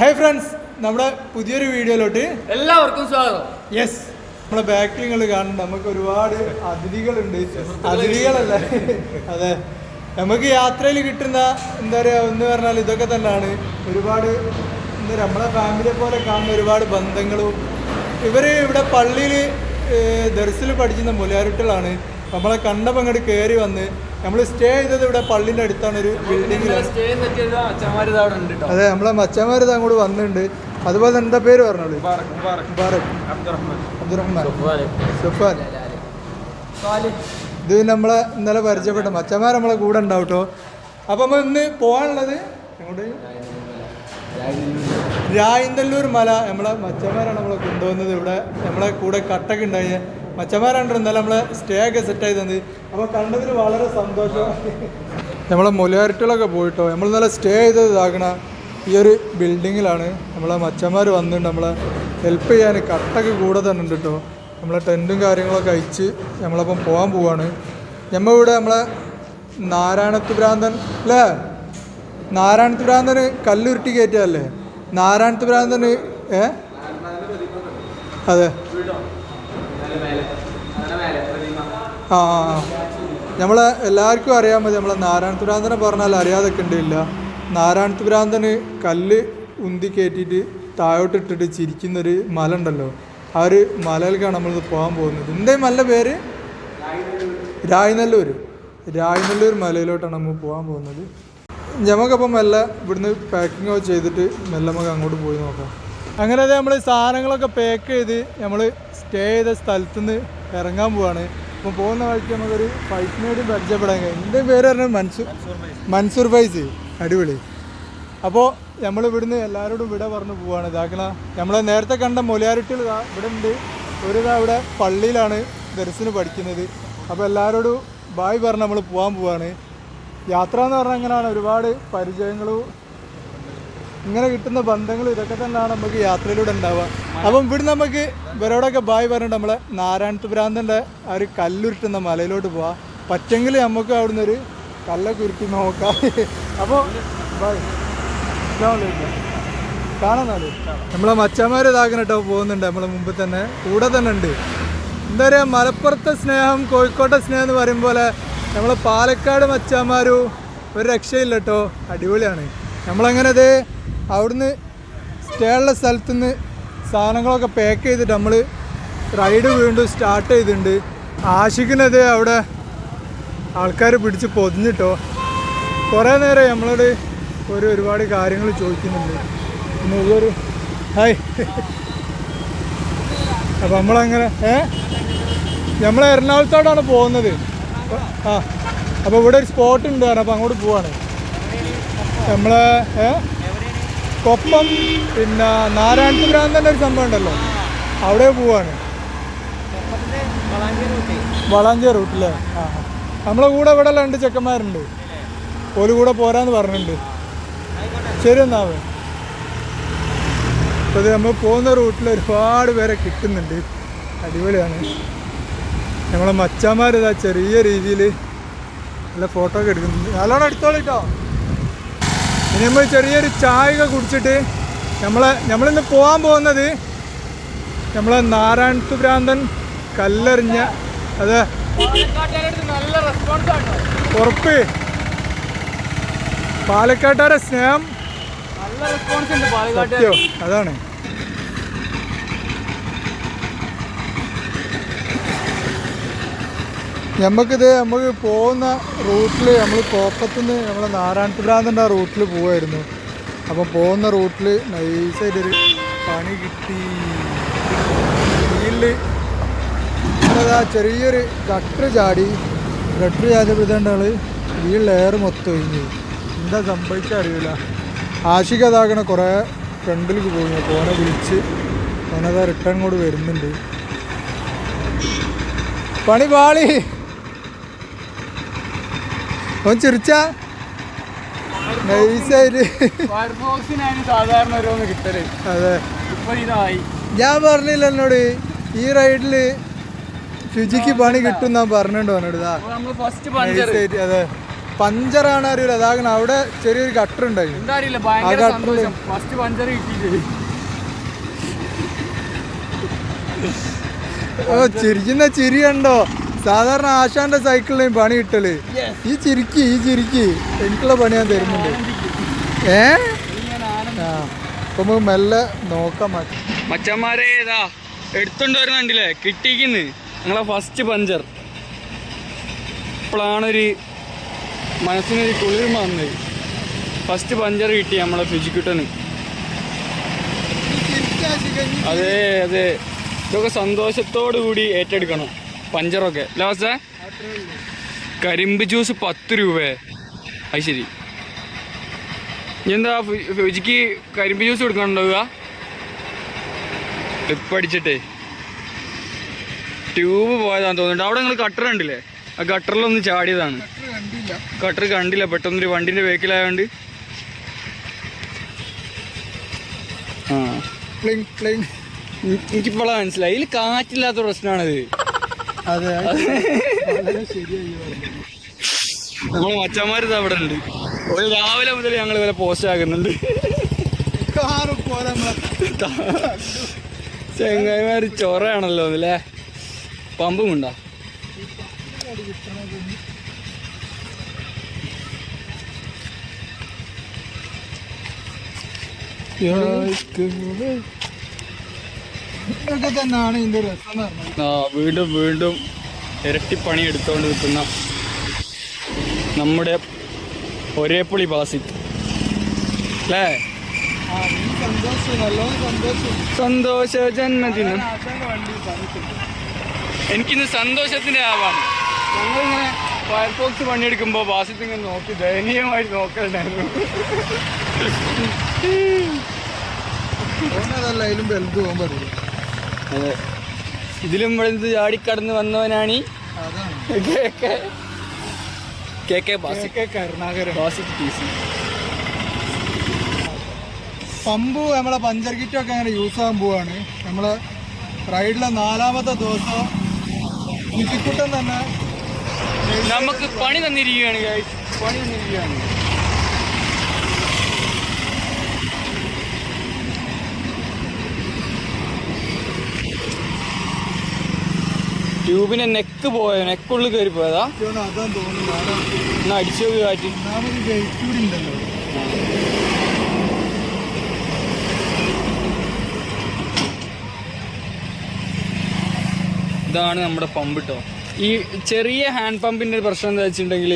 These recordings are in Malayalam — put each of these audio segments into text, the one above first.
ഹായ് ഫ്രണ്ട്സ് നമ്മുടെ പുതിയൊരു വീഡിയോയിലോട്ട് എല്ലാവർക്കും സ്വാഗതം. യെസ് നമ്മളെ ബാക്കിൽ നിങ്ങൾ കാണുന്നുണ്ട്. നമുക്ക് ഒരുപാട് അതിഥികളുണ്ട്. അതിഥികളല്ല? അതെ. നമുക്ക് യാത്രയിൽ കിട്ടുന്ന എന്താ പറയുക എന്ന് പറഞ്ഞാൽ ഇതൊക്കെ തന്നെയാണ്. ഒരുപാട് എന്താ പറയുക നമ്മളെ ഫാമിലിയെ പോലെ കാണുന്ന ഒരുപാട് ബന്ധങ്ങളും. ഇവർ ഇവിടെ പള്ളിയിൽ ദർസിൽ പഠിക്കുന്ന മുലാരുട്ടികളാണ്. നമ്മളെ കണ്ടപ്പോൾ അങ്ങോട്ട് കയറി വന്ന് നമ്മൾ സ്റ്റേ ചെയ്തത് ഇവിടെ പള്ളിന്റെ അടുത്താണ് ഒരു ബിൽഡിങ്ങിലാണ് കേട്ടോ അതെ നമ്മളെ മച്ചന്മാർ അങ്ങോട്ട് വന്നിട്ടുണ്ട് അതുപോലെ തന്നെ എന്താ പേര് പറഞ്ഞോളൂ? അബ്ദുറഹ്മാൻ. അബ്ദുറഹ്മാൻ. സുഫാൻ ഇത് നമ്മളെ ഇന്നലെ പരിചയപ്പെട്ട മച്ചന്മാർ നമ്മളെ കൂടെ ഉണ്ടാവും കേട്ടോ അപ്പം നമ്മൾ ഇന്ന് പോകാനുള്ളത് എങ്ങോട്ട്? രായന്തല്ലൂർ. മല. നമ്മളെ മച്ചന്മാരാണ് നമ്മളെ കൊണ്ടുവന്നത് ഇവിടെ. നമ്മളെ കൂടെ കട്ടൊക്കെ ഉണ്ടായ മച്ചന്മാരാണ് നമ്മളെ സ്റ്റേ ഒക്കെ സെറ്റ് ആയി തന്നത് അപ്പോൾ കണ്ടതിൽ വളരെ സന്തോഷം. നമ്മളെ മൊലിയാരിട്ടികളൊക്കെ പോയിട്ടോ. നമ്മൾ നല്ല സ്റ്റേ ചെയ്തത് ഇതാക്കണ ഈ ഒരു ബിൽഡിങ്ങിലാണ് നമ്മളെ മച്ചന്മാർ വന്നിട്ടുണ്ട്. നമ്മളെ ഹെൽപ്പ് ചെയ്യാൻ കട്ടൊക്കെ കൂടെ തന്നെ ഉണ്ട് കേട്ടോ നമ്മളെ ടെന്റും കാര്യങ്ങളൊക്കെ അയച്ച് നമ്മളപ്പം പോകാൻ പോവാണ്. നമ്മൾ ഇവിടെ നമ്മളെ നാരായണത്ത് ഭ്രാന്തൻ അല്ലേ നാരായണത്ത് ഭ്രാന്തന് കല്ലുരുട്ടി കയറ്റിയല്ലേ നാരായണത്ത് ഭ്രാന്തന് ഏ? അതെ. ആ. നമ്മളെ എല്ലാവർക്കും അറിയാൻ മതി നമ്മളെ നാരായണ തുരാന്തനെ പറഞ്ഞാൽ അറിയാതൊക്കെ നാരായണ തുരാന്തന് കല്ല് ഉന്തി കയറ്റിയിട്ട് താഴോട്ടിട്ടിട്ട് ചിരിക്കുന്നൊരു മല ഉണ്ടല്ലോ ആ ഒരു മലയിലേക്കാണ് നമ്മളിത് പോകാൻ പോകുന്നത്. എന്തേ മല പേര്? രായ്നല്ലൂർ രായ്നല്ലൂർ മലയിലോട്ടാണ് നമ്മൾ പോകാൻ പോകുന്നത്. ഞമ്മക്കപ്പം മെല്ലെ ഇവിടുന്ന് പാക്കിംഗ് ഒക്കെ ചെയ്തിട്ട് മെല്ലെ നമുക്ക് അങ്ങോട്ട് പോയി നോക്കാം. അങ്ങനെ നമ്മൾ സാധനങ്ങളൊക്കെ പാക്ക് ചെയ്ത് നമ്മൾ സ്റ്റേ ചെയ്ത സ്ഥലത്തുനിന്ന് ഇറങ്ങാൻ പോവാണ്. അപ്പം പോകുന്ന വഴിക്ക് നമുക്കൊരു ഫൈസിനോട് പരിചയപ്പെടാൻ കഴിയും. എന്റെ പേര് പറഞ്ഞാൽ മൻസൂർ മൻസൂർ ഫൈസ്. അടിപൊളി. അപ്പോൾ നമ്മൾ ഇവിടുന്ന് എല്ലാവരോടും വിട പറഞ്ഞു പോവാണ്. ഇതാക്കണ നമ്മൾ നേരത്തെ കണ്ട മൊലിയാരിട്ടിൽ ഇവിടെ ഉണ്ട് ഒരു അവിടെ പള്ളിയിലാണ് ദർശനം പഠിക്കുന്നത്. അപ്പോൾ എല്ലാവരോടും ബായ് പറഞ്ഞ് നമ്മൾ പോകാൻ പോവാണ്. യാത്ര എന്ന് പറഞ്ഞാൽ അങ്ങനെയാണ്. ഒരുപാട് പരിചയങ്ങളും ഇങ്ങനെ കിട്ടുന്ന ബന്ധങ്ങൾ ഇതൊക്കെ തന്നെയാണ് നമുക്ക് യാത്രയിലൂടെ ഉണ്ടാവുക. അപ്പം ഇവിടെ നമുക്ക് ഇവരോടൊക്കെ ബായ് പറഞ്ഞിട്ട് നമ്മളെ നാരായണത്ത് ഭ്രാന്തന്റെ ആ ഒരു കല്ലുരുട്ടുന്ന മലയിലോട്ട് പോവാം. പറ്റെങ്കിൽ നമുക്ക് അവിടുന്ന് ഒരു കല്ലൊക്കെ ഉരുട്ടി നോക്കാം. അപ്പോൾ കാണാന്നാൽ നമ്മളെ മച്ചന്മാർ ഇതാക്കണം കേട്ടോ പോകുന്നുണ്ട്. നമ്മളെ മുമ്പ് തന്നെ. കൂടെ തന്നെ ഉണ്ട്. എന്താ പറയുക മലപ്പുറത്തെ സ്നേഹം കോഴിക്കോട്ടെ സ്നേഹം എന്ന് പറയും പോലെ നമ്മളെ പാലക്കാട് മച്ചാന്മാരും ഒരു രക്ഷയില്ല കേട്ടോ അടിപൊളിയാണ്. നമ്മളങ്ങനെ അത് അവിടുന്ന് സ്റ്റേ ഉള്ള സ്ഥലത്തു നിന്ന് സാധനങ്ങളൊക്കെ പാക്ക് ചെയ്തിട്ട് നമ്മൾ റൈഡ് വീണ്ടും സ്റ്റാർട്ട് ചെയ്തിട്ടുണ്ട്. ആശിക്കുന്നത് അവിടെ ആൾക്കാർ പിടിച്ച് പൊതിഞ്ഞിട്ടോ? കുറേ നേരം നമ്മളോട് ഒരു ഒരുപാട് കാര്യങ്ങൾ ചോദിക്കുന്നുണ്ട്. പിന്നെ ഇതൊരു ഹായ്. അപ്പം നമ്മളങ്ങനെ ഏ? നമ്മൾ എറണാകുളത്തോടാണ് പോകുന്നത്. ആ. അപ്പോൾ ഇവിടെ ഒരു സ്പോട്ട് ഉണ്ട് അപ്പോൾ അങ്ങോട്ട് പോവാണ്. നമ്മളെ ഏ? കൊപ്പം പിന്നെ നാരായണപുരം തന്നെ ഒരു സംഭവം ഉണ്ടല്ലോ. അവിടെ പോവാണ്. വളാഞ്ചേർ റൂട്ടില്ലേ ആ. നമ്മളെ കൂടെ ഇവിടെ രണ്ട് ചെക്കന്മാരുണ്ട്. ഒരു കൂടെ പോരാന്ന് പറഞ്ഞിട്ടുണ്ട്. ശരി എന്നാവേ അപ്പോൾ നമ്മൾ പോകുന്ന റൂട്ടിൽ ഒരുപാട് പേരെ കിട്ടുന്നുണ്ട്. അടിപൊളിയാണ്. നമ്മളെ മച്ചാന്മാർ ഇതാ ചെറിയ രീതിയിൽ നല്ല ഫോട്ടോ ഒക്കെ എടുക്കുന്നുണ്ട്. നല്ലോണം എടുത്തോളിട്ടോ ഇനി നമ്മൾ ചെറിയൊരു ചായ കുടിച്ചിട്ട് നമ്മൾ നമ്മളിന്ന് പോകാൻ പോകുന്നത് നമ്മൾ നാരായണത്ത് ഭ്രാന്തൻ കല്ലെറിഞ്ഞ അത് നല്ല റെസ്പോൺസ് ആട്ടോ ഉറപ്പ്. പാലക്കാട്ടുകാരെ സ്നേഹം. നല്ല റെസ്പോൺസ് ഉണ്ട് പാലക്കാട്ടുകാർ അതാണ്. നമുക്കിത് നമ്മൾ പോകുന്ന റൂട്ടിൽ നമ്മൾ കോപ്പത്തുനിന്ന് നിന്ന് നാരായണത്ത് ഭ്രാന്തന്റെ ആ റൂട്ടിൽ പോവായിരുന്നു. അപ്പം പോകുന്ന റൂട്ടിൽ നൈസായിട്ടൊരു പണി കിട്ടി. വീലിൽ അതാ ചെറിയൊരു ഗട്ടർ ചാടി. ഗട്ടർ ചാടിയപ്പോഴത്തേണ്ട ആൾ വീലിൽ എയർ മൊത്തം ഒഴിഞ്ഞു. എന്താ സംഭവിച്ച അറിയില്ല ആശിക അതാകണ കുറേ ഫ്രണ്ടിലേക്ക് പോയി. ഫോനെ വിളിച്ച് ഓനതാ റിട്ടേൺ കൂടെ വരുന്നുണ്ട്. പണി പാളി. ഓൻ ചിരിച്ച? അതെ. ഞാൻ പറഞ്ഞില്ല എന്നോട് ഈ റൈഡിൽ ഫിജിക്ക് പണി കിട്ടും ഞാൻ പറഞ്ഞിട്ടുണ്ട് നൈസായിട്ട് അതെ. പഞ്ചറാണ് അറിയില്ല അതാകണം. അവിടെ ചെറിയൊരു ഗട്ടർ ഉണ്ടായിരുന്നു ഓ ചിരിക്കുന്ന ചിരി കണ്ടോ? സാധാരണ ആശാന്റെ സൈക്കിളിനെയും പണി കിട്ടൽ. ഈ ചിരിക്ക് ഈ ചിരിക്ക് എനിക്കുള്ള പണി ഞാൻ തരുന്നുണ്ട്. ഏ? ആ അപ്പൊ നമുക്ക് മെല്ലെ നോക്കാം മച്ചന്മാരെ ഏതാ എടുത്തോണ്ട് വരുന്നുണ്ടല്ലേ കിട്ടിക്കുന്നു. ഞങ്ങളെ ഫസ്റ്റ് പഞ്ചർ. ഇപ്പോഴാണൊരു മനസ്സിനൊരു കുളിർമ വന്നത്. ഫസ്റ്റ് പഞ്ചർ കിട്ടി നമ്മളെ ഫിജിക്കുട്ടന്. അതെ അതെ. ഇതൊക്കെ സന്തോഷത്തോടു കൂടി ഏറ്റെടുക്കണം. പഞ്ചറൊക്കെ. ലാസ്റ്റ കരിമ്പ് ജ്യൂസ് പത്ത് രൂപയെ അത് ശരി. എന്താ ഫുജിക്ക് കരിമ്പ് ജ്യൂസ് കൊടുക്കാനുണ്ടാവുക ട്രിപ്പ് അടിച്ചിട്ടേ ട്യൂബ് പോയതാന്ന് തോന്നുന്നുണ്ട്. അവിടെ നിങ്ങൾ കട്ടർ കണ്ടില്ലേ? ആ ഗട്ടറിലൊന്ന് ചാടിയതാണ്. കട്ടർ കണ്ടില്ല. പെട്ടെന്നൊരു വണ്ടിന്റെ ബേക്കിലായോണ്ട് ആ. എനിക്കിപ്പോഴാണ് മനസ്സിലായി. ഇതിൽ കാറ്റില്ലാത്ത പ്രശ്നമാണിത് അതെ. നമ്മളെ അവിടെ ഉണ്ട്. ഒരു രാവിലെ മുതൽ ഞങ്ങൾ ഇവരെ പോസ്റ്റ് ആകുന്നുണ്ട് ചെങ്ങായിമാര് ചൊറയാണല്ലോ അല്ലേ പമ്പും ഉണ്ടോ? ഇതൊക്കെ തന്നെയാണ് ഇതിന്റെ രസം വീണ്ടും വീണ്ടും ഇരട്ടി പണി എടുത്തോണ്ട് നിൽക്കുന്ന നമ്മുടെ ഒരേപ്പുളി ബാസി അല്ലേ? സന്തോഷം ജന്മദിനം. എനിക്കിന്ന് സന്തോഷത്തിന്റെ ആവാണ് ഞങ്ങളിങ്ങനെ ഫയർഫോക്സ് പണിയെടുക്കുമ്പോൾ ബാസിത്ത് ഇങ്ങനെ നോക്കി ദയനീയമായി നോക്കണ്ടായിരുന്നു അതല്ല അതിലും വലുത് പോകാൻ പറയും. അതെ. ഇതിലും ഇവിടെ ചാടിക്കടന്ന് വന്നവനാണ് കെ കെ. പമ്പ് നമ്മളെ പഞ്ചർ കിറ്റൊക്കെ അങ്ങനെ യൂസ് ആകാൻ പോവാണ്. നമ്മളെ റൈഡിലെ നാലാമത്തെ ദിവസം തന്നെ നമുക്ക് പണി തന്നിരിക്കുകയാണ്. പണി തന്നിരിക്കുകയാണ്. ട്യൂബിന്റെ നെക്ക് പോയ നെക്കുള്ളിൽ കയറി പോയതാ. എന്നാ അടിച്ചു നോക്കി കാറ്റി. ഇതാണ് നമ്മുടെ പമ്പ് കേട്ടോ ഈ ചെറിയ ഹാൻഡ് പമ്പിന്റെ ഒരു പ്രശ്നം എന്താ വെച്ചിട്ടുണ്ടെങ്കിൽ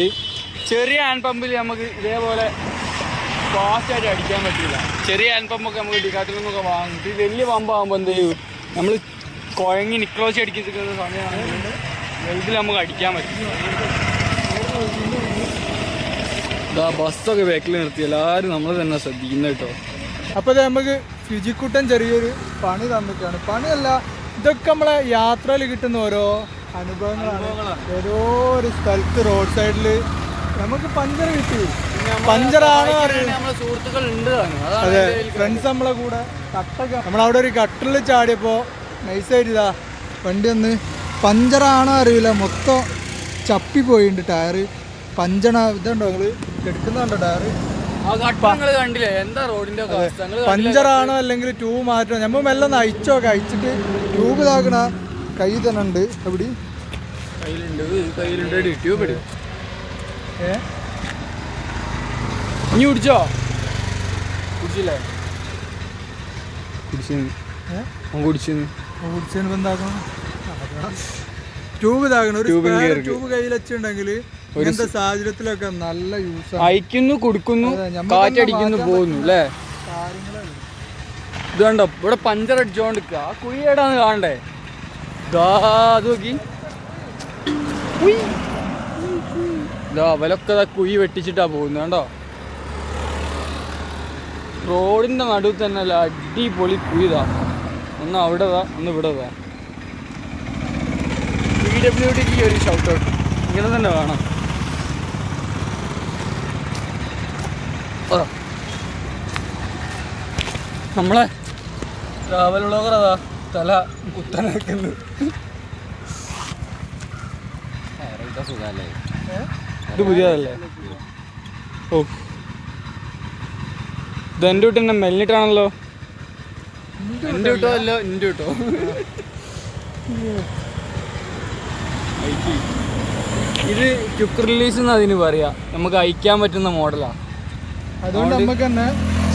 ചെറിയ ഹാൻഡ് പമ്പിൽ നമുക്ക് ഇതേപോലെ ഫാസ്റ്റ് ആയിട്ട് അടിക്കാൻ പറ്റില്ല. ചെറിയ ഹാൻഡ് പമ്പൊക്കെ നമുക്ക് ഡിക്കാറ്റിൽ നിന്നൊക്കെ വാങ്ങും. ഈ വലിയ പമ്പാകുമ്പോൾ എന്ത് ചെയ്യും? നമ്മൾ കുഴങ്ങി നിക്ലോച്ച് അടിക്കുന്ന സമയമാണ്. ഇതിൽ നമുക്ക് അടിക്കാൻ പറ്റും. ഇതാ ബസ്സൊക്കെ ബാക്കിൽ നിർത്തി. എല്ലാവരും നമ്മൾ തന്നെ ശ്രദ്ധിക്കുന്നത് കേട്ടോ. അപ്പൊ ഇത് നമുക്ക് ഫിജിക്കുട്ടൻ ചെറിയൊരു പണി തന്നിട്ടാണ്. പണിയല്ല ഇതൊക്കെ നമ്മളെ യാത്രയിൽ കിട്ടുന്ന ഓരോ അനുഭവങ്ങളാണ്. ഓരോ ഒരു സ്ഥലത്ത് റോഡ് സൈഡിൽ നമുക്ക് പഞ്ചർ കിട്ടി. പഞ്ചറാണോ അതെ ഫ്രണ്ട്സ് നമ്മളെ കൂടെ കട്ടൊക്കെ നമ്മളവിടെ ഒരു കട്ടറിൽ ചാടിയപ്പോൾ നൈസായിട്ട് ഇതാ വണ്ടി ഒന്ന് പഞ്ചറാണോ അറിയില്ല. മൊത്തം ചപ്പി പോയിട്ടുണ്ട് ടയറ്. പഞ്ചണ ഇതുണ്ടോ നിങ്ങൾ? എടുക്കുന്നുണ്ടോ ടയർ പഞ്ചറാണോ അല്ലെങ്കിൽ ട്യൂബ് മാറ്റണോ? നമ്മൾ മെല്ലെ ഒന്ന് അയച്ചോക്കെ അയച്ചിട്ട് ട്യൂബ് ഇതാക്കണ കൈ തന്നെ ഉണ്ട്. എവിടെ ഇനി കുടിച്ചോ? കുടിച്ചില്ലേ? കുടിച്ചു കുടിച്ചു ഓടിച്ചതിനിപ്പോൾ എന്താക്കണം? ട്യൂബ് ഇതാകണം ഒരു ട്യൂബ് കയ്യിൽ വെച്ചിട്ടുണ്ടെങ്കിൽ ഇങ്ങനത്തെ സാഹചര്യത്തിലൊക്കെ നല്ല യൂസ് അയക്കുന്നു കൊടുക്കുന്നു കാറ്റടിക്കുന്നു പോകുന്നു അല്ലേ? ഇത് കണ്ടോ? ഇവിടെ പഞ്ചർ അടിച്ചോണ്ടിരിക്കുക ആ കുഴി ഏടാന്ന് കാണണ്ടേ? ദാ അത് നോക്കി. ഇതാ അവലൊക്കെ കുഴി വെട്ടിച്ചിട്ടാ പോകുന്നത് കണ്ടോ? റോഡിന്റെ നടുവ് തന്നെ അല്ല അടിപൊളി കുഴിതാ ഒന്ന് അവിടെ ഒന്ന് ഇവിടെ പി ഡബ്ല്യു ഡിക്ക് ഒരു ഷൗട്ട് ഔട്ട് ഇങ്ങനെ തന്നെ വേണം. നമ്മളെ ട്രാവൽ വ്ളോഗർ അതാ തല കുത്തനെ? ഇത് പുതിയതല്ലേ? ഓ. ഇത് എന്റെ വീട്ടിൽ മെല്ലിട്ടാണല്ലോ. അല്ലോ? ഇത് ക്യുക്ക് റിലീസ് എന്ന് അതിന് പറയാ. നമുക്ക് അയക്കാൻ പറ്റുന്ന മോഡലാ. അതുകൊണ്ട് നമുക്ക് തന്നെ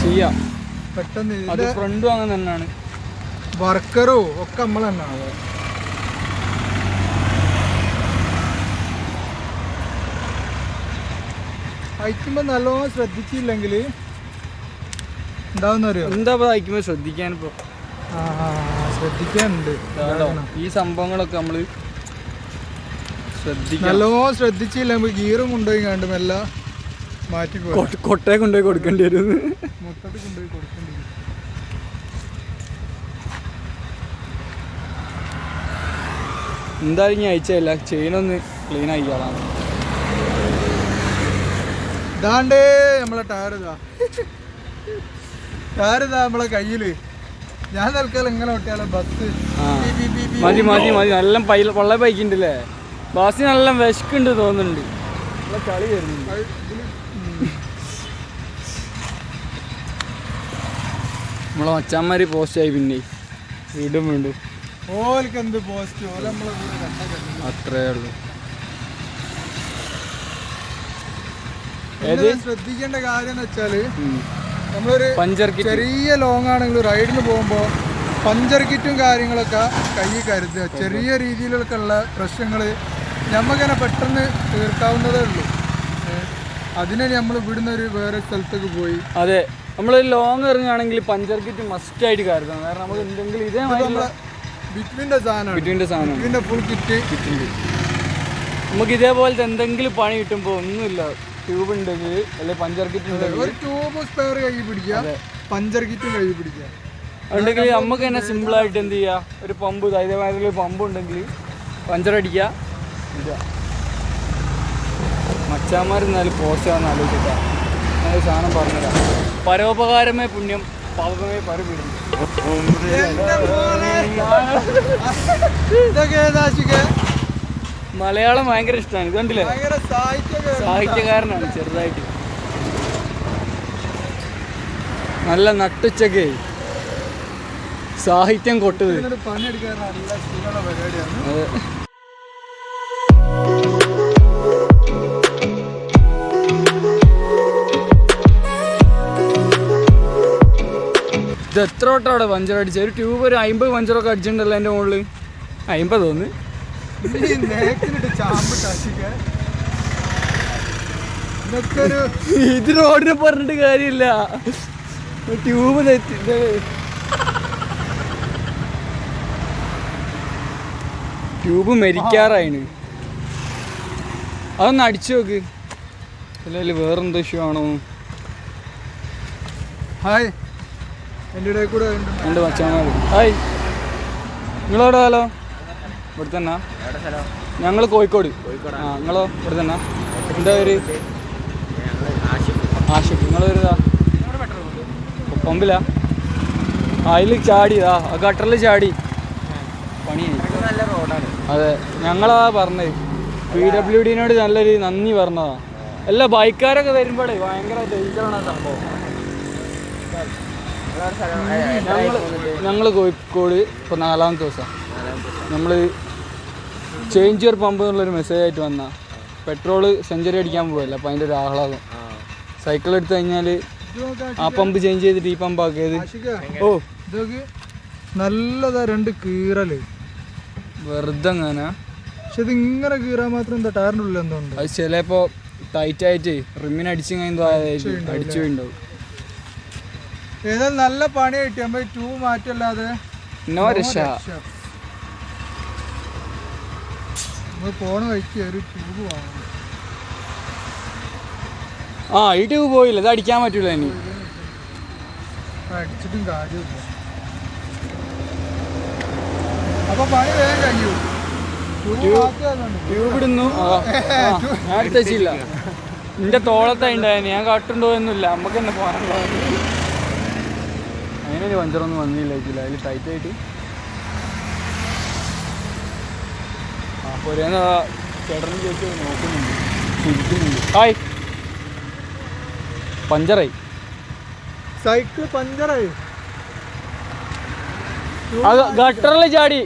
ചെയ്യാം. പെട്ടെന്ന് അത് ഫ്രണ്ടും അങ്ങനെ തന്നെയാണ്. വർക്കറും ഒക്കെ നമ്മൾ തന്നെയാണ് അയക്കുമ്പോ നല്ലോണം ശ്രദ്ധിച്ചില്ലെങ്കിൽ എന്താവുന്ന എന്താ അയക്കുമ്പോ അയക്കുമ്പോൾ ശ്രദ്ധിക്കാനിപ്പോ? ശ്രദ്ധിക്കാനുണ്ട്. ഈ സംഭവങ്ങളൊക്കെ നമ്മൾ ശ്രദ്ധിക്കണം. ശ്രദ്ധിച്ചില്ല നമുക്ക് ഗീറും കൊണ്ടുപോയി കണ്ട് മെല്ല മാറ്റി പോയി കൊട്ട- കൊട്ടയെ കൊണ്ടുപോയി കൊടുക്കേണ്ടി വരും. മൊത്തത്തിൽ കൊണ്ടുപോയി കൊടുക്കേണ്ടി വരും. എന്തായാലും ഞാൻ അയച്ചതല്ല ചെയിനൊന്ന് ക്ലീൻ ആക്കിയാളാണ് ഇതാണ്ടേ നമ്മളെ ടയർ ഇതാ. ടയർ ഇതാ നമ്മളെ കയ്യിൽ. ഞാൻ തൽക്കാലം ഇങ്ങനെ ഓട്ടിയാലോ ബസ്. മതി മതി മതി. നല്ല പൈ പൊള്ള ബൈക്കുണ്ടല്ലേ ബാസി നല്ല വിശക്കുണ്ട് തോന്നുന്നുണ്ട്. നല്ല കളി വരുന്നുണ്ട്. നമ്മളെ മച്ചാന്മാര് പോസ്റ്റ് ആയി പിന്നെ. വീണ്ടും വീണ്ടും. എന്ത് പോസ്റ്റ് അത്രേ ഉള്ളൂ. ശ്രദ്ധിക്കേണ്ട കാര്യം എന്ന് വെച്ചാൽ. നമ്മളൊരു പഞ്ചർ കിറ്റ്. ചെറിയ ലോങ് ആണെങ്കിലും റൈഡിന് പോകുമ്പോൾ പഞ്ചർ കിറ്റും കാര്യങ്ങളൊക്കെ കയ്യിൽ കരുതുക. ചെറിയ രീതിയിലൊക്കെ ഉള്ള പ്രശ്നങ്ങൾ നമുക്കങ്ങനെ പെട്ടെന്ന് തീർക്കാവുന്നതേ ഉള്ളൂ. അതിനെ നമ്മൾ ഇവിടുന്ന് ഒരു വേറെ സ്ഥലത്തേക്ക് പോയി. അതെ. നമ്മൾ ലോങ് ഇറങ്ങുകയാണെങ്കിൽ പഞ്ചർ കിറ്റ് മസ്റ്റ് ആയിട്ട് കരുതണം. കാരണം നമുക്ക് എന്തെങ്കിലും ഇതേ ബിറ്റ്വിന്റെ സാധനം. ബിറ്റ്വിന്റെ സാധനം ബിറ്റ്വിന്റെ ഫുൾ കിറ്റ് കിറ്റുണ്ട് നമുക്ക് ഇതേപോലത്തെ എന്തെങ്കിലും പണി കിട്ടുമ്പോൾ ഒന്നുമില്ല. ട്യൂബ് ഉണ്ടെങ്കിൽ അല്ലെങ്കിൽ പഞ്ചർ കിറ്റ് ഉണ്ടെങ്കിൽ ഒരു ട്യൂബ് സ്പെയർ കൈ പിടിക്കുക പഞ്ചർ കിറ്റും കൈ പിടിക്കുക. ഉണ്ടെങ്കിൽ നമുക്ക് തന്നെ സിമ്പിളായിട്ട് എന്ത് ചെയ്യുക ഒരു പമ്പ് ഇതേമാതിരി ഒരു പമ്പ് ഉണ്ടെങ്കിൽ പഞ്ചർ അടിക്കുക. മച്ചാമാർ എന്നാലും പോസ്റ്റാന്ന് ആലോചിക്കാം ഞാൻ സാധനം പറഞ്ഞുതരാം പരോപകാരമേ പുണ്യം പാപമേ. ഇതൊക്കെ ഏതാശിക്ക് മലയാളം ഭയങ്കര ഇഷ്ടമാണ്. ഇത് കണ്ടില്ലേ സാഹിത്യകാരനാണ്. ചെറുതായിട്ട്. നല്ല നട്ടുച്ചക്ക് സാഹിത്യം കൊട്ടത്. അതെ. ഇത് എത്ര വട്ടം അവിടെ പഞ്ചർ അടിച്ചത്? ഒരു ട്യൂബ് ഒരു അമ്പത് പഞ്ചറൊക്കെ അടിച്ചിട്ടുണ്ടല്ലോ എന്റെ മുകളിൽ. അമ്പത് തോന്നുന്നു. ഇത് റോഡിനെ പറഞ്ഞിട്ട് കാര്യമില്ല. ട്യൂബ് ട്യൂബ് മരിക്കാറായിന്. അതൊന്ന് അടിച്ചു നോക്ക്. അല്ലെങ്കിൽ വേറെന്തോ ഇഷ്യൂ ആണോ? ഹായ്. എന്റെ കൂടെ ഉണ്ട്. മച്ചാണോ ഹായ്. നിങ്ങളെവിടെ ഹലോ? ഇവിടെ തന്നെ ഞങ്ങൾ കോഴിക്കോട്. ആ നിങ്ങളോ? ഇവിടെ തന്നെ എന്താ പേര്? ആഷിഫ്. നിങ്ങൾ വരുതാ പമ്പിലാ അതിൽ ചാടിയതാ ആ ഗട്ടറിൽ ചാടി. പണി അതെ. ഞങ്ങളാ പറഞ്ഞത് പി ഡബ്ല്യു ഡിനോട് നല്ലൊരു നന്ദി പറഞ്ഞതാ. അല്ല ബൈക്കാരൊക്കെ വരുമ്പോഴേ ഭയങ്കര ഡേഞ്ചറാണ് സംഭവം. ഞങ്ങൾ കോഴിക്കോട് ഇപ്പോൾ നാലാമത്തെ ദിവസം. നമ്മൾ ചേഞ്ച് യുവർ പമ്പ് എന്നുള്ളൊരു മെസ്സേജ് ആയിട്ട് വന്ന. പെട്രോൾ സെഞ്ചുറി അടിക്കാൻ പോകല്ല അപ്പൊ അതിന്റെ ഒരു ആഹ്ലാദം. സൈക്കിൾ എടുത്തു കഴിഞ്ഞാൽ ആ പമ്പ് ചേഞ്ച് ചെയ്തിട്ട് ഈ പമ്പ് ആക്കിയത്? ഓ. ഇതൊക്കെ നല്ലതാ രണ്ട് കീറൽ. വെറുതെ അങ്ങനെ പക്ഷെ ഇത് ഇങ്ങനെ കീറാൻ മാത്രം എന്താ ടയറിന്റെ ഉള്ളിൽ എന്തോ ഉണ്ട്? അത് ചിലപ്പോ ടൈറ്റ് ആയിട്ട് റിമ്മിന് അടിച്ചു കഴിഞ്ഞാൽ അടിച്ചു ഏതായാലും നല്ല പണി കിട്ടി. നമ്മൾ ട്യൂബ് മാറ്റല്ലാതെ നോ രക്ഷ. നമ്മൾ പോണ വഴിക്ക് ഒരു ട്യൂബ് വാങ്ങണം. ആ ഈ ട്യൂബ് പോയില്ല. ഇത് അടിക്കാൻ പറ്റൂല ഇനി. അടിച്ചിട്ടും കാര്യമില്ല. അപ്പൊ പണി വേഗം കഴിയൂ. ട്യൂബ് ഇടുന്നു. ഞാൻ തെച്ചില്ല നിന്റെ തോളത്തായി ഉണ്ടായിരുന്നു ഞാൻ കാട്ടുണ്ടോ എന്നില്ല നമുക്ക് തന്നെ പോകാനുള്ള ഒരു പഞ്ചറൊന്നും വന്നില്ല ഇതില്ല അതിൽ ടൈറ്റ് ആ പൊരേന്ന് ചേട്ടനും ചോദിച്ചു നോക്കുന്നുണ്ട്. ഹായ്. പഞ്ചറായി. സൈക്കിൾ പഞ്ചറായി. അത് ഗട്ടറിൽ ചാടി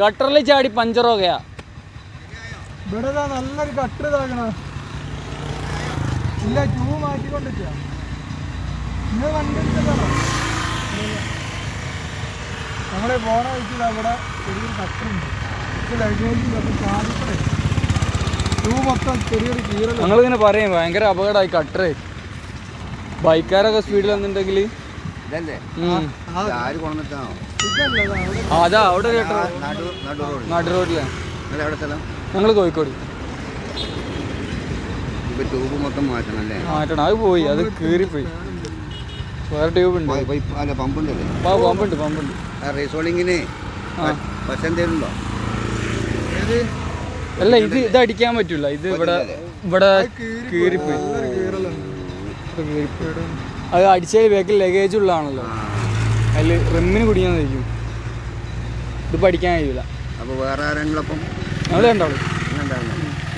ഗട്ടറിൽ ചാടി പഞ്ചറോകയാ ഇവിടെ നല്ലൊരു ഗട്ടർ ഇതാക്കണ. ഇല്ല ട്യൂബ് മാറ്റിക്കൊണ്ടിരിക്കുക നിങ്ങൾ വണ്ടി എടുത്തതാണോ നമ്മളെ പോണ വെച്ചിട്ട് അവിടെ ഒരു കട്ടറുണ്ട് ഞങ്ങളിങ്ങനെ പറയും ഭയങ്കര അപകടമായി കട്ടറേ ബൈക്കാരൊക്കെ സ്പീഡിൽ വന്നിട്ടുണ്ടെങ്കിൽ അതാ അവിടെ നാട്ടു സ്ഥലം? ഞങ്ങൾ കോഴിക്കോട്. ട്യൂബ് മൊത്തം മാറ്റണം അല്ലേ? മാറ്റണം. അത് പോയി അത് കീറിപ്പോയി. വേറെ ട്യൂബ് ഉണ്ട്. പമ്പുണ്ട് പമ്പുണ്ട്. പമ്പുണ്ട് റീസോളിങ്ങിന് ബസ് എന്തേലും ഉണ്ടോ? ഏത് അല്ല ഇത് ഇത് അടിക്കാൻ പറ്റൂല. ഇത് ഇവിടെ ഇവിടെ കീറിപ്പോയി. ഇത് അത് അടിച്ചാൽ ബാക്കിൽ ലഗേജ് ഉള്ളതാണല്ലോ. അതിൽ റിമ്മിന് കഴിക്കും ഇത് പഠിക്കാൻ കഴിയൂല. അപ്പോൾ വേറെ ആരെങ്കിലും ഞങ്ങൾ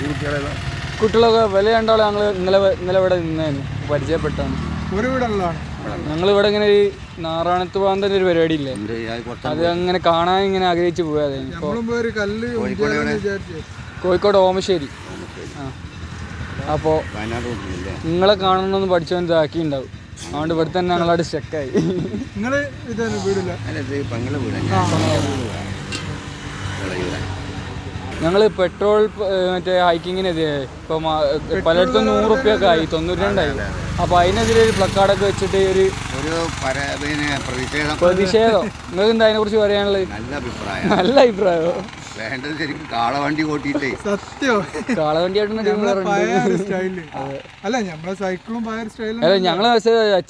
ഈ കുട്ടികളെല്ലാം? കുട്ടികളൊക്കെ വില രണ്ടാളും ഞങ്ങൾ ഇന്നലെ ഇന്നലെ ഇവിടെ നിന്നായിരുന്നു പരിചയപ്പെട്ടാണ്. ഒരു വീടുള്ളതാണ് ഞങ്ങൾ ഇവിടെ ഇങ്ങനെ ഈ നാറാണത്ത് പോകാൻ തന്നെ ഒരു പരിപാടി ഇല്ലേ അത് അത് അങ്ങനെ കാണാൻ ഇങ്ങനെ ആഗ്രഹിച്ചു പോയത് കോഴിക്കോട് ഓമശ്ശേരി. ആ. അപ്പോൾ നിങ്ങളെ കാണണമെന്ന് പഠിച്ചവൻ ഇതാക്കി ഉണ്ടാവും അതുകൊണ്ട് ഇവിടെ തന്നെ ഞങ്ങളവിടെ സ്റ്റെക്കായി നിങ്ങൾ ഇതാണ് വീടില്ല അല്ല ഇത് പെങ്ങളെ വീട് ഞങ്ങൾ പെട്രോൾ മറ്റേ ഹൈക്കിങ്ങിനെതിരെ ഇപ്പം പലയിടത്തും നൂറ് റുപ്യൊക്കെ ആയി തൊണ്ണൂറ്റി രണ്ടായി അപ്പൊ അതിനെതിരെ ഒരു പ്ലക്കാർഡൊക്കെ വെച്ചിട്ട് ഒരു ഒരു പ്രതിഷേധം. പ്രതിഷേധം. നിങ്ങൾക്ക് എന്താ അതിനെ കുറിച്ച് പറയാനുള്ളത്? നല്ല അഭിപ്രായം. നല്ല അഭിപ്രായം വേണ്ടത് ശരിക്കും കാളവണ്ടി കൂട്ടിയിട്ടേ സത്യോ. കാളവണ്ടി അല്ല നമ്മളെ സൈക്കിളും അല്ല ഞങ്ങൾ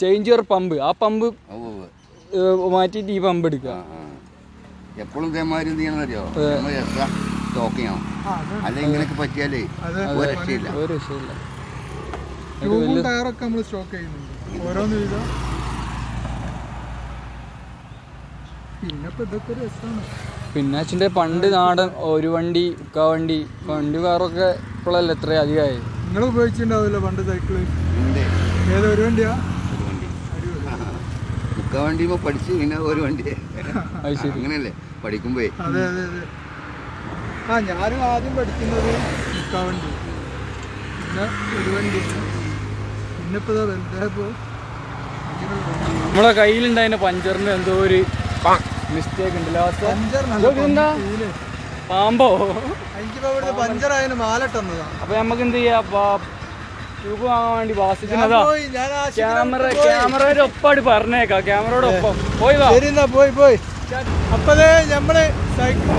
ചേഞ്ച് യുവർ പമ്പ്. ആ പമ്പ് മാറ്റിട്ട് മാറ്റിയിട്ട് ഈ പമ്പ് എടുക്കുക. എപ്പോഴും ഇതേമാതിരി എന്ത് ചെയ്യണം അറിയോ? നമ്മൾ എക്സ്ട്രാ സ്റ്റോക്ക് ചെയ്യണം ആ, അത് അല്ല ഇങ്ങനെയൊക്കെ പറ്റിയാലേ ഒരു രക്ഷയില്ല. ഒരു രക്ഷയില്ല. ട്യൂബും ടയറൊക്കെ നമ്മൾ സ്റ്റോക്ക് ചെയ്യുന്നുണ്ട്. ഓരോന്ന് പിന്നെ ഇപ്പൊ ഇതൊക്കെ ഒരു രസമാണ് പിന്നെ അച്ഛന്റെ പണ്ട് നാടൻ ഒരു വണ്ടി കാവണ്ടി വണ്ടി വണ്ടി കാറൊക്കെ ഇപ്പോഴല്ല എത്ര അധികമായി? നിങ്ങൾ ഉപയോഗിച്ചിട്ടുണ്ടാവില്ല പണ്ട് സൈക്കിൾ? ഉണ്ട്. ഏത് ഒരു വണ്ടിയാ? ഒരു വണ്ടി. പഠിച്ചു പിന്നെ ഒരു വണ്ടി അങ്ങനെയല്ലേ പഠിക്കുമ്പോ. അതെ അതെ അതെ. ആ ഞാനും ആദ്യം പഠിക്കുന്നത് ഇക്കാവണ്ടി പിന്നെ ഒരു വണ്ടി പിന്നെ ഇപ്പൊ ഇതാ വലുതായപ്പോ നമ്മളെ കയ്യിലുണ്ടായിരുന്ന പഞ്ചറിന് എന്തോ ഒരു മിസ്റ്റേക്ക് ഉണ്ട്. ലാസ്റ്റ്? പാമ്പോ? എനിക്കിപ്പോ ഇവിടുത്തെ മാലട്ടെന്നതാ അപ്പൊ നമുക്ക് എന്ത് ചെയ്യാ? ട്യൂബ് വാങ്ങാൻ വേണ്ടി വാസിക്കുന്നതാ ക്യാമറ ക്യാമറയുടെ ഒപ്പാടി പറഞ്ഞേക്കാം. ക്യാമറയുടെ ഒപ്പം. പോയി പോയി പോയി. അപ്പതേ നമ്മൾ സൈക്കിൾ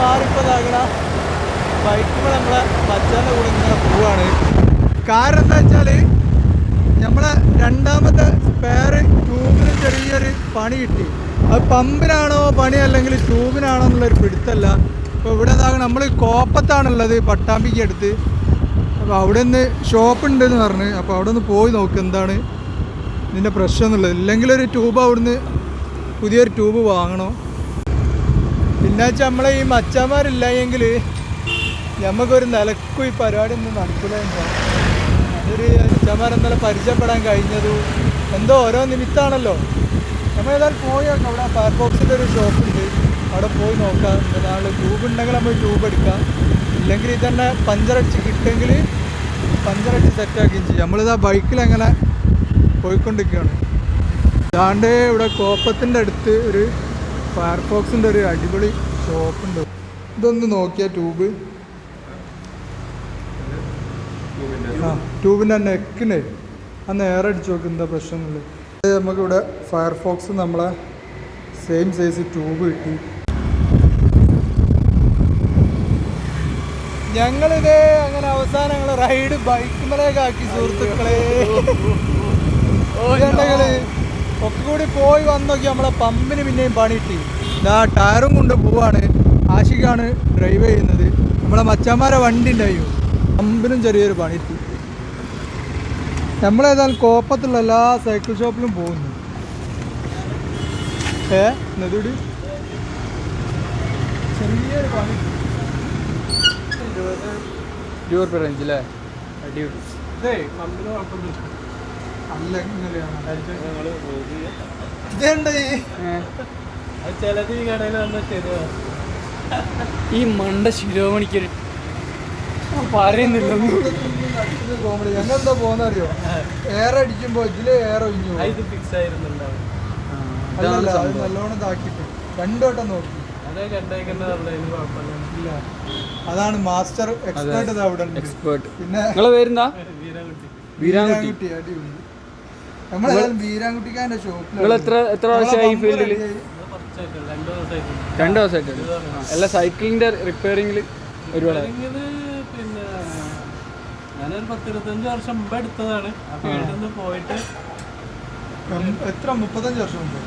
മാറിപ്പതാകണ ബൈക്കുമ്പോൾ നമ്മളെ മച്ചാന്റെ കൂടെ ഇങ്ങനെ പോവാണ്. കാരണം എന്താ വെച്ചാൽ നമ്മളെ രണ്ടാമത്തെ സ്പെയർ ട്യൂബിന് ചെറിയൊരു പണി കിട്ടി. അത് പമ്പിനാണോ പണി അല്ലെങ്കിൽ ട്യൂബിനാണോ എന്നുള്ളൊരു പിടുത്തല്ല. അപ്പോൾ ഇവിടെ ഇതാകണം നമ്മൾ കോപ്പത്താണുള്ളത് പട്ടാമ്പിക്ക് അടുത്ത്. അപ്പോൾ അവിടെ നിന്ന് ഷോപ്പ് ഉണ്ടെന്ന് പറഞ്ഞ്. അപ്പോൾ അവിടെ നിന്ന് പോയി നോക്ക് എന്താണ് ഇതിന്റെ പ്രശ്നം ഇല്ലെങ്കിൽ ഒരു ട്യൂബ് അവിടുന്ന് പുതിയൊരു ട്യൂബ് വാങ്ങണോ. പിന്നെ വെച്ചാൽ നമ്മളെ ഈ മച്ചാന്മാരില്ല എങ്കിൽ നമുക്കൊരു നിലക്കും ഈ പരിപാടി ഒന്നും നടക്കില്ല അതൊരു എന്തായാലും പരിചയപ്പെടാൻ കഴിഞ്ഞതു എന്തോ ഓരോ നിമിത്താണല്ലോ. നമ്മൾ ഏതായാലും പോയി അവിടെ ഫയർ ബോക്സിന്റെ ഒരു ഷോപ്പ് ഉണ്ട്. അവിടെ പോയി നോക്കാം. നാളെ ട്യൂബ് ഉണ്ടെങ്കിൽ നമ്മൾ ട്യൂബ് എടുക്കാം. ഇല്ലെങ്കിൽ ഇതന്നെ പഞ്ചറടിച്ച് കിട്ടുമെങ്കിൽ പഞ്ചറടിച്ച് സെറ്റാക്കുകയും ചെയ്യും. നമ്മളിതാ ബൈക്കിൽ അങ്ങനെ പോയിക്കൊണ്ടിരിക്കുകയാണ്. അതാണ്ട് ഇവിടെ കോപ്പത്തിന്റെ അടുത്ത് ഒരു ഫയർഫോക്സിന്റെ ഒരു അടിപൊളി ഷോപ്പുണ്ട്. ഇതൊന്ന് നോക്കിയ ട്യൂബ്. ആ ട്യൂബിന്റെ നെക്കിന് ആ നേരെ അടിച്ച് നോക്ക് എന്താ പ്രശ്നമുള്ളത് നമുക്ക് നമുക്കിവിടെ ഫയർഫോക്സ് നമ്മളെ സെയിം സൈസ് ട്യൂബ് കിട്ടി. ഞങ്ങളിത് അങ്ങനെ അവസാനം ഞങ്ങൾ റൈഡ് ബൈക്കുമലേക്ക് ആക്കി സുഹൃത്തുക്കളെ. ഞങ്ങൾ ഒക്കെ കൂടി പോയി വന്നോക്കി നമ്മളെ പമ്പിന് പിന്നെയും പണി കിട്ടി. ഇതാ ടയറും കൊണ്ട് പോവാണ്. ആഷിക്കാണ് ഡ്രൈവ് ചെയ്യുന്നത്. നമ്മളെ മച്ചാന്മാരെ വണ്ടി ഉണ്ടായോ അമ്പിനും ചെറിയൊരു പണി കിട്ടി. നമ്മളേതായാലും കോപ്പത്തുള്ള എല്ലാ സൈക്കിൾ ഷോപ്പിലും പോകുന്നു. ഏ? നെതുടി ചെറിയൊരു പണി ഇരുപത് ഇരുപത് റുപ്യ റേഞ്ച് അല്ലേ അടിപൊളി. അല്ല ഇങ്ങനെയാണ്. ഇതേണ്ടേ ചിലത് ഈ കടയിൽ വന്നാൽ ഈ മണ്ട ശിരോമണിക്കൊരു പറയുന്നില്ല കോമഡി ഞങ്ങൾ എന്താ പോകുന്ന അറിയോ എയർ അടിക്കുമ്പോ ഇതിൽ എയർ ഒഴിഞ്ഞു. ഇത് ഫിക്സ് ആയിരുന്നുണ്ടാവും. നല്ലോണം ഇതാക്കിട്ട് രണ്ടു വട്ടം നോക്കി. അതാണ് മാസ്റ്റർ എക്സ്പേർട്ട് അവിടെ എക്സ്പേർട്ട് പിന്നെ നിങ്ങളെ പേരെന്താ? വീരാൻകുട്ടി. വീരാൻകുട്ടി. അടിപൊളി. നമ്മളേതായാലും വീരാൻകുട്ടിക്കാരന്റെ ഷോപ്പിൽ എത്ര എത്ര വർഷമായി ഈ ഫീൽഡിൽ രണ്ടു ദിവസമായിട്ട്. അല്ല സൈക്കിളിന്റെ റിപ്പയറിംഗിൽ ഒരുപാട് പിന്നെ ഞാനൊരു പത്തിരുപത്തഞ്ച് വർഷം മുമ്പ് എടുത്തതാണ്. ആ ഫീൽഡിൽ നിന്ന് പോയിട്ട് എത്ര? മുപ്പത്തഞ്ച് വർഷം മുമ്പ്?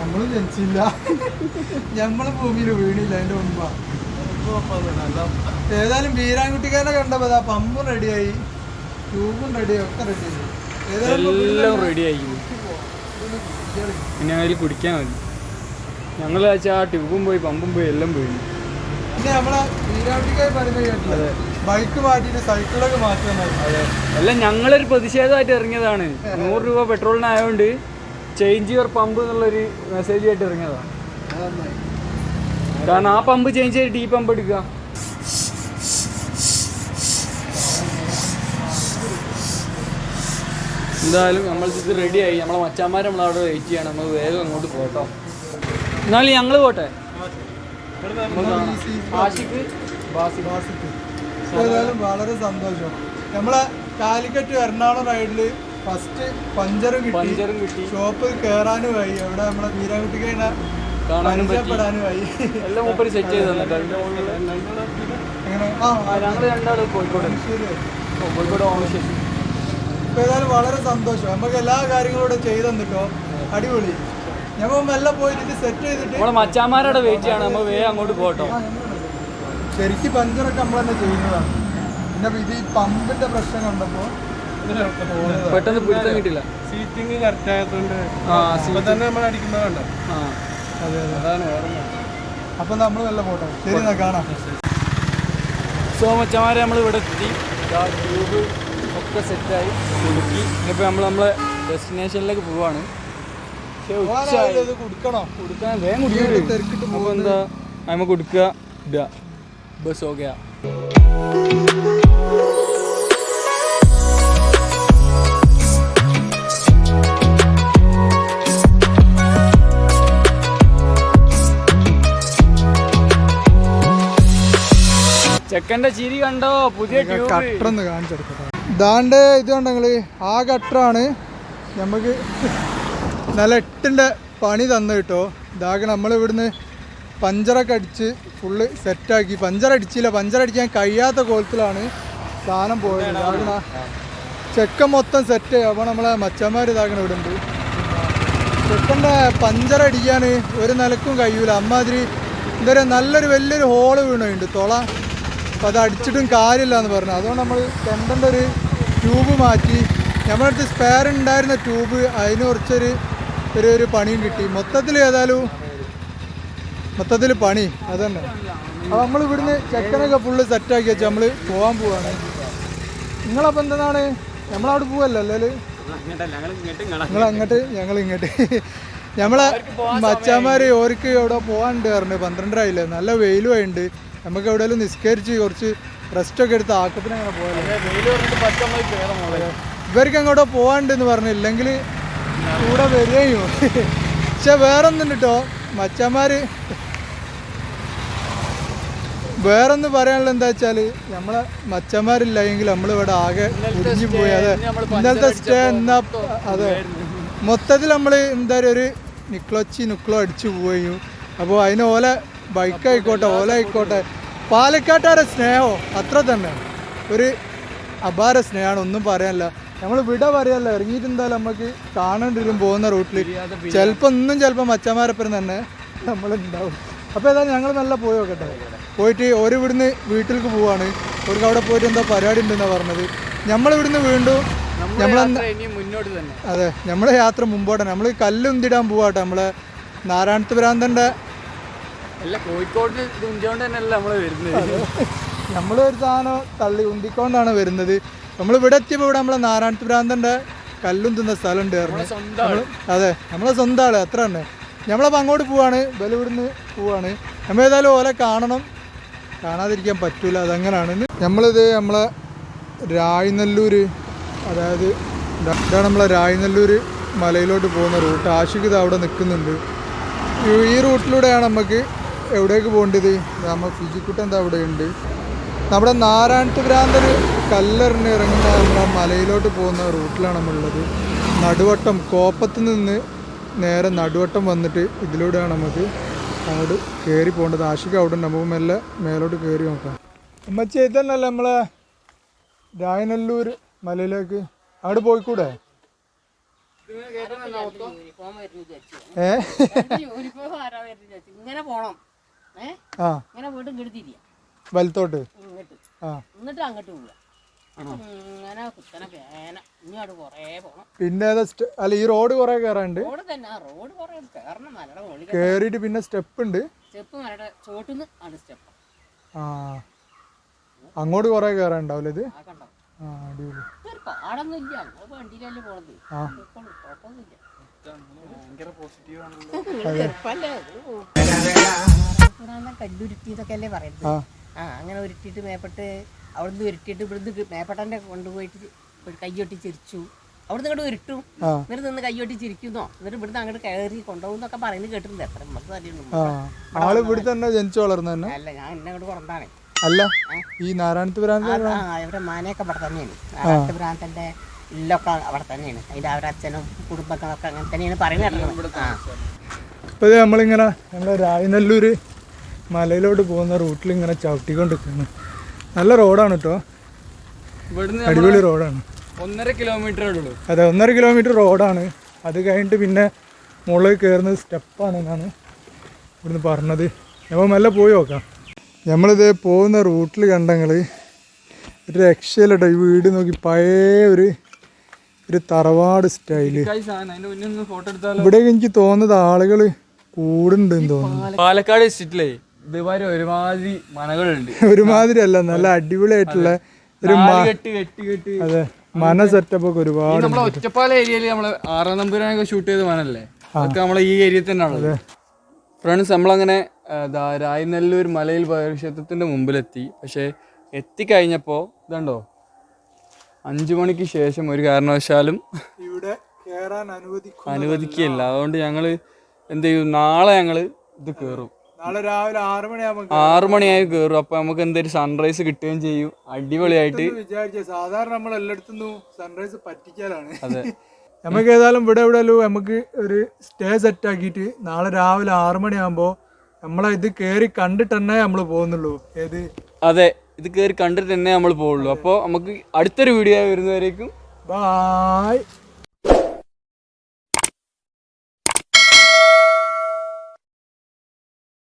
നമ്മൾ ജനിച്ചില്ല. നമ്മൾ ഭൂമിയിൽ വീണില്ല അതിന്റെ മുമ്പാ. ഏതായാലും വീരാൻകുട്ടിക്കാരനെ കണ്ടപ്പോ പമ്പും റെഡിയായി ട്യൂബും റെഡിയായി ഒക്കെ റെഡിയായി ഏതായാലും എല്ലാം റെഡി ആയി. പിന്നെ അതിൽ കുടിക്കാൻ മതി. ഞങ്ങൾ വെച്ചാൽ ആ ട്യൂബും പോയി പമ്പും പോയി എല്ലാം പോയി. പിന്നെ നമ്മളെ വീരാൻകുട്ടിക്കാർ പറയുന്നത് കേട്ടില്ല ബൈക്ക് മാറ്റിയിട്ട് സൈക്കിളൊക്കെ മാറ്റുമെന്നായിരുന്നു അല്ല എല്ലാം ഞങ്ങളൊരു പ്രതിഷേധമായിട്ട് ഇറങ്ങിയതാണ്. നൂറ് രൂപ പെട്രോളിനായതുകൊണ്ട് ചേഞ്ച് യുവർ പമ്പ് എന്നുള്ളൊരു മെസ്സേജ് ആയിട്ട് ഇറങ്ങിയതാണ്. കാരണം ആ പമ്പ് ചേഞ്ച് ചെയ്തിട്ട് ഈ പമ്പ് എടുക്കുക. എന്തായാലും നമ്മൾ ഇത് റെഡിയായി നമ്മളെ മച്ചാന്മാർ നമ്മളവിടെ വെയിറ്റ് ചെയ്യണം. നമ്മൾ വേഗം അങ്ങോട്ട് പോട്ടോ എന്നാലും ഞങ്ങൾ പോട്ടെ? നമുക്ക്. ആഷിക്ക്. ഏതായാലും വളരെ സന്തോഷം. നമ്മളെ കാലിക്കറ്റ് എറണാകുളം റൈഡിൽ ഫസ്റ്റ് പഞ്ചറും കിട്ടി. പഞ്ചറും കിട്ടി. ഷോപ്പ് കയറാനും ആയി അവിടെ നമ്മളെ വീരാകുട്ടി പറ്റി. പരിചയപ്പെടാനും ആയി എല്ലാം മൂപ്പര് സെറ്റ് ചെയ്ത് തന്നിട്ടുണ്ട് ഞങ്ങൾ രണ്ടാളും കോഴിക്കോട്. കോഴിക്കോട് ഓമശ്ശേരി ഏതായാലും വളരെ സന്തോഷം. നമുക്ക് എല്ലാ കാര്യങ്ങളും ഇവിടെ ചെയ്തു തന്നിട്ടോ? അടിപൊളി. ഞമ്മ മെല്ലെ പോയിട്ട് ഇത് സെറ്റ് ചെയ്തിട്ട് നമ്മളെ മച്ചാന്മാരുടെ വെയിറ്റ് ആണ് നമ്മൾ വേഗം അങ്ങോട്ട് പോട്ടോ ശരിക്കും പഞ്ചറൊക്കെ നമ്മൾ തന്നെ ചെയ്യുന്നതാണ്. പിന്നെ ഇത് ഈ പമ്പിന്റെ പ്രശ്നം കണ്ടപ്പോ പെട്ടെന്ന് പിടുത്തം കിട്ടില്ല സീറ്റിംഗ് കറക്റ്റ് ആയതുകൊണ്ട് ഇപ്പൊ തന്നെ നമ്മൾ അടിക്കുന്നത് കണ്ടോ? ആ. അതെ അതെ. അതാണ് അപ്പൊ നമ്മൾ നല്ല പോട്ടെ ശരി എന്നാ കാണാം. സോ മച്ചമാരെ നമ്മൾ ഇവിടെ എത്തി. ട്യൂബ് ഒക്കെ സെറ്റായി. കുടുക്കി ഇനിയിപ്പോൾ നമ്മൾ നമ്മളെ ഡെസ്റ്റിനേഷനിലേക്ക് പോവാണ്. പക്ഷേ ഉച്ച പോകാനായാലും ഇത് കൊടുക്കണോ? കൊടുക്കാൻ വേഗം ഈ ഒരു കുടിക്കും തിരക്കിട്ട് അപ്പോൾ എന്താ? നമ്മ കൊടുക്കുക. ഇടുക ബസ് ഓക്കെയാ ചെക്കന്റെ ചിരി കണ്ടോ? പുതിയ ട്യൂബ്. കട്ടറൊന്ന് കാണിച്ചെടുക്കട്ടെ. ദാണ്ട് ഇത് കണ്ടെങ്കിൽ ആ ഗട്ടറാണ് നമുക്ക് നല്ല എട്ടിന്റെ പണി തന്നു കിട്ടോ. ഇതാകെ നമ്മൾ ഇവിടുന്ന് പഞ്ചറൊക്കെ അടിച്ച് ഫുള്ള് സെറ്റാക്കി പഞ്ചർ അടിക്കാൻ കഴിയാത്ത കോലത്തിലാണ് സാധനം പോയത്. ഇതാകണ ചെക്കൻ മൊത്തം സെറ്റ് അപ്പോൾ നമ്മളെ മച്ചന്മാർ ഇതാകണ ഇവിടെ ഉണ്ട് ചെക്കന്റെ പഞ്ചർ അടിക്കാൻ ഒരു നിലക്കും കഴിയൂല. അമ്മാതിരി എന്താ പറയുക നല്ലൊരു വലിയൊരു ഹോൾ വീണുണ്ട്. തുള. അപ്പോൾ അത് അടിച്ചിട്ടും കാര്യമില്ല എന്ന് പറഞ്ഞു. അതുകൊണ്ട് നമ്മൾ കെണ്ടന്റെ ഒരു ട്യൂബ് മാറ്റി. നമ്മുടെ അടുത്ത് സ്പെയർ ഉണ്ടായിരുന്ന ട്യൂബ് അതിന് കുറച്ചൊരു ഒരു ഒരു പണിയും കിട്ടി. മൊത്തത്തിൽ ഏതായാലും മൊത്തത്തിൽ പണി. അതന്നെ. അപ്പോൾ നമ്മൾ ഇവിടുന്ന് ചെക്കനൊക്കെ ഫുള്ള് സെറ്റാക്കി വെച്ച് നമ്മൾ പോകാൻ പോവാണ്. നിങ്ങളപ്പോൾ എന്താണ് നമ്മളവിടെ പോവല്ലോ അല്ലേ നിങ്ങൾ അങ്ങോട്ട് ഞങ്ങൾ ഇങ്ങോട്ട്. നമ്മളെ മച്ചാന്മാര് ഓർക്ക് എവിടെ പോകാനുണ്ട് പറഞ്ഞു. പന്ത്രണ്ടര ആയില്ലേ? നല്ല വെയിലും ആയിട്ടുണ്ട് നമുക്ക് എവിടെയെങ്കിലും നിസ്കരിച്ച് കുറച്ച് റെസ്റ്റ് ഒക്കെ എടുത്ത് ആക്കത്തിന് അങ്ങനെ പോയാലോ ഇവർക്ക് അങ്ങോട്ട് പോവാണ്ട് എന്ന് പറഞ്ഞില്ലെങ്കിൽ കൂടെ വരികയും. പക്ഷെ വേറൊന്നും കേട്ടോ മച്ചന്മാര് വേറൊന്ന് പറയാനുള്ള എന്താ വെച്ചാൽ നമ്മളെ മച്ചന്മാരില്ല എങ്കിൽ നമ്മളിവിടെ ആകെ കുടിഞ്ഞു പോയി. അതെ ഇന്നലത്തെ സ്റ്റേ എന്നാ അതെ. മൊത്തത്തിൽ നമ്മൾ എന്താ പറയുക ഒരു നിക്ലോച്ചി നിക്ലോ അടിച്ചു പോയി അപ്പോൾ അതിന് ഓല ബൈക്ക് ആയിക്കോട്ടെ ഓല ആയിക്കോട്ടെ. പാലക്കാട്ടുകാരെ സ്നേഹമോ അത്ര തന്നെ. ഒരു അപാര സ്നേഹമാണ് ഒന്നും പറയാനില്ല. നമ്മൾ വിട പറയാനല്ല ഇറങ്ങിയിട്ട് എന്തായാലും നമുക്ക് കാണേണ്ടി വരും പോകുന്ന റൂട്ടിൽ ചിലപ്പോൾ ഒന്നും ചിലപ്പോൾ മച്ചമാരപ്പുറം തന്നെ നമ്മളുണ്ടാവും. അപ്പോൾ ഏതായാലും ഞങ്ങൾ നല്ല പോയി നോക്കട്ടെ. പോയിട്ട് ഒരു ഇവിടുന്ന് വീട്ടിലേക്ക് പോവാണ്. ഒരു അവിടെ പോയിട്ട് എന്തോ പരിപാടി ഉണ്ടെന്നാണ് പറഞ്ഞത്. നമ്മളിവിടുന്ന് വീണ്ടും നമ്മൾ ഇനി മുന്നോട്ട് തന്നെ. അതെ നമ്മളെ യാത്ര മുമ്പോട്ടാണ്. നമ്മൾ കല്ലുന്തിടാൻ പോവാട്ടെ നമ്മളെ നാരായണത്ത് ഭ്രാന്തന്റെ അല്ല കോഴിക്കോട് തുഞ്ചോണ്ട് തന്നെയല്ല നമ്മൾ വരുന്നത്? നമ്മളൊരു സാധനം തള്ളി ഉന്തിക്കൊണ്ടാണ് വരുന്നത്. നമ്മൾ ഇവിടെ എത്തിയപ്പോൾ ഇവിടെ നമ്മളെ നാരായണ ഭ്രാന്തന്റെ കല്ലും തിന്ന സ്ഥലം ഉണ്ട് നമ്മൾ അതെ നമ്മളെ സ്വന്തം ആൾ അത്ര തന്നെ. നമ്മളപ്പോൾ അങ്ങോട്ട് പോവാണ് ബലിവിടുന്ന് പോവാണ്. നമ്മൾ ഏതായാലും ഓലെ കാണണം. കാണാതിരിക്കാൻ പറ്റൂല അതങ്ങനെയാണ് നമ്മളിത് നമ്മളെ രായ്നല്ലൂര് അതായത് ഇതാണ് നമ്മളെ രായ്നല്ലൂര് മലയിലോട്ട് പോകുന്ന റൂട്ട്. ആഷിഖ് ഇത് അവിടെ നിൽക്കുന്നുണ്ട്. ഈ റൂട്ടിലൂടെയാണ് നമുക്ക് എവിടേക്ക് പോകേണ്ടത്? നമ്മൾ ഫിജിക്കുട്ടൻ എന്താ അവിടെ ഉണ്ട് നമ്മുടെ നാരായണത്ത് ഭ്രാന്തര് കല്ലെറിഞ്ഞ് ഇറങ്ങുന്ന നമ്മുടെ മലയിലോട്ട് പോകുന്ന റൂട്ടിലാണ് നമ്മളുള്ളത്. നടുവട്ടം കോപ്പത്ത് നിന്ന് നേരെ നടുവട്ടം വന്നിട്ട് ഇതിലൂടെയാണ് നമുക്ക് അങ്ങോട്ട് കയറി പോകേണ്ടത്. ആശിക്ക് അവിടെ ഉണ്ട് നമുക്ക് മെല്ലെ മേലോട്ട് കയറി നോക്കാം. അമ്മച്ചി ചെയ്തല്ല നമ്മളെ രായനല്ലൂർ മലയിലേക്ക് അങ്ങോട്ട് പോയിക്കൂടെ? ഏ. ഇങ്ങനെ പോണം. ആ. ഇങ്ങനെ പോയിട്ട് ഇങ്ങോട്ട് തിരിയാ. വലത്തോട്ട്. ഇങ്ങോട്ട്. ആ. എന്നിട്ട് അങ്ങോട്ട് പോവുക ഇങ്ങനെ കുത്തനെ പേന. ഇങ്ങോട്ട് കുറേ പോണം. പിന്നെ ഏതാ സ്റ്റെ- അല്ല ഈ റോഡ് കുറേ കയറാണ്ട് റോഡ് തന്നെ. ആ റോഡ് കുറേ കയറണം മലയുടെ മുകളിൽ കയറിയിട്ട് പിന്നെ സ്റ്റെപ്പ് ഉണ്ട് സ്റ്റെപ്പ് മലയുടെ ചോട്ടുന്ന് ആണ് സ്റ്റെപ്പ്. ആ. അങ്ങോട്ട് കുറേ കയറാനുണ്ടാവില്ല ഇത്? ആ കണ്ടോ? ആ അടിപൊളി. ഒരു പാടൊന്നും ഇല്ല. നമ്മൾ വണ്ടിയിലല്ലേ പോണത്. ആ. കുഴപ്പമൊന്നുമില്ല. കല്ലുരുട്ടിയതൊക്കെ അല്ലേ പറയുന്നത്? ആ. അങ്ങനെ ഉരുട്ടിയിട്ട് മേപ്പെട്ട് അവിടുന്ന് ഉരുട്ടിയിട്ട് ഇവിടുന്ന് മേപ്പെട്ടന്റെ കൊണ്ടുപോയിട്ട് ഒരു കയ്യൊട്ടി ചിരിച്ചു. അവിടുന്ന് ഇങ്ങോട്ട് ഉരുട്ടും. എന്നിട്ട് നിന്ന് കൈയൊട്ടി ചിരിക്കുന്നോ? എന്നിട്ട് ഇവിടുന്ന് അങ്ങോട്ട് കയറി കൊണ്ടുപോകുന്നൊക്കെ പറയുന്നത് കേട്ടിട്ടുണ്ട്. എത്ര നമുക്ക് ഇവിടെ തന്നെ ജനിച്ചു വളർന്നു തന്നെ? അല്ല ഞാൻ എന്നെ അങ്ങോട്ട് പുറന്താണേ അല്ല? ഈ നാരായണത്ത് ഭ്രാന്ത് ആ ഇവിടെ? മാനയൊക്കെ പടത്തന്നെയാണ് തന്നെയാണ്. ഇല്ലൊക്കെ അവിടെ തന്നെയാണ്. അതിന്റെ അവരുടെ അച്ഛനും കുടുംബങ്ങളൊക്കെ അങ്ങനെ തന്നെയാണ് പറയുന്നത് ഇപ്പോൾ നമ്മളിങ്ങനെ നമ്മുടെ രാജനല്ലൂര് മലയിലോട്ട് പോകുന്ന റൂട്ടിൽ ഇങ്ങനെ ചവിട്ടിക്കൊണ്ടിരിക്കുന്നു നല്ല റോഡാണ് കേട്ടോ. ഇവിടുന്ന് അടിപൊളി റോഡാണ്. ഒന്നര കിലോമീറ്റർ ഉള്ളൂ. അതെ ഒന്നര കിലോമീറ്റർ റോഡാണ്. അത് കഴിഞ്ഞിട്ട് പിന്നെ മുകളിൽ കയറുന്നത് സ്റ്റെപ്പാണ് എന്നാണ് ഇവിടുന്ന് പറഞ്ഞത്. നമ്മൾ മെല്ലെ പോയി നോക്കാം. നമ്മളിത് പോകുന്ന റൂട്ടിൽ കണ്ടങ്ങൾ ഒരു രക്ഷയിലട്ടോ ഈ വീട് നോക്കി പഴയ ഒരു ഒരു തറവാട് സ്റ്റൈൽ. ഇവിടെ എനിക്ക് തോന്നുന്നത് ആളുകൾ കൂടുണ്ട് തോന്നുന്നു. പാലക്കാട് ഡിസ്ട്രിക്റ്റിലേ ഒരുമാതിരി മനകളുണ്ട് ഒരുമാതിരി അല്ല നല്ല അടിപൊളിയായിട്ടുള്ള ഒരു അതെ മന സെറ്റപ്പ് ഒക്കെ ഒരുപാട് നമ്മളെ ഒറ്റപ്പാല ഏരിയയിൽ നമ്മൾ ആറാം നമ്പൂരാനൊക്കെ ഷൂട്ട് ചെയ്ത മനല്ലേ അതൊക്കെ നമ്മളെ ഈ ഏരിയ തന്നെയാണ് ഫ്രണ്ട്സ് നമ്മളങ്ങനെ രായനല്ലൂർ മലയിൽ ക്ഷേത്രത്തിന്റെ മുമ്പിലെത്തി. പക്ഷെ എത്തിക്കഴിഞ്ഞപ്പോ ഇതുണ്ടോ? അഞ്ചു മണിക്ക് ശേഷം ഒരു കാരണവശാലും ഇവിടെ കയറാൻ അനുവദിക്കും അനുവദിക്കില്ല അതുകൊണ്ട് ഞങ്ങൾ എന്ത് ചെയ്യും? നാളെ ഞങ്ങൾ ഇത് കയറും നാളെ രാവിലെ ആറ് മണിയാകുമ്പോൾ ആറ് മണിയായി കയറും അപ്പൊ നമുക്ക് എന്തൊരു സൺറൈസ് കിട്ടുകയും ചെയ്യും. അടിപൊളിയായിട്ട്. വിചാരിച്ച സാധാരണ നമ്മൾ എല്ലായിടത്തുനിന്നും സൺറൈസ് പറ്റിക്കാനാണ് അതെ. നമുക്ക് ഏതായാലും ഇവിടെ ഇവിടെ നമുക്ക് ഒരു സ്റ്റേ സെറ്റ് ആക്കിയിട്ട് നാളെ രാവിലെ ആറ് മണിയാകുമ്പോൾ നമ്മളെ ഇത് കയറി കണ്ടിട്ട് തന്നെ നമ്മൾ പോകുന്നുള്ളൂ. ഏത്? അതെ. ഇത് കയറി കണ്ടിട്ട് തന്നെ നമ്മൾ പോവുള്ളൂ. അപ്പോൾ നമുക്ക് അടുത്തൊരു വീഡിയോ വരുന്നവരേക്കും ബായ്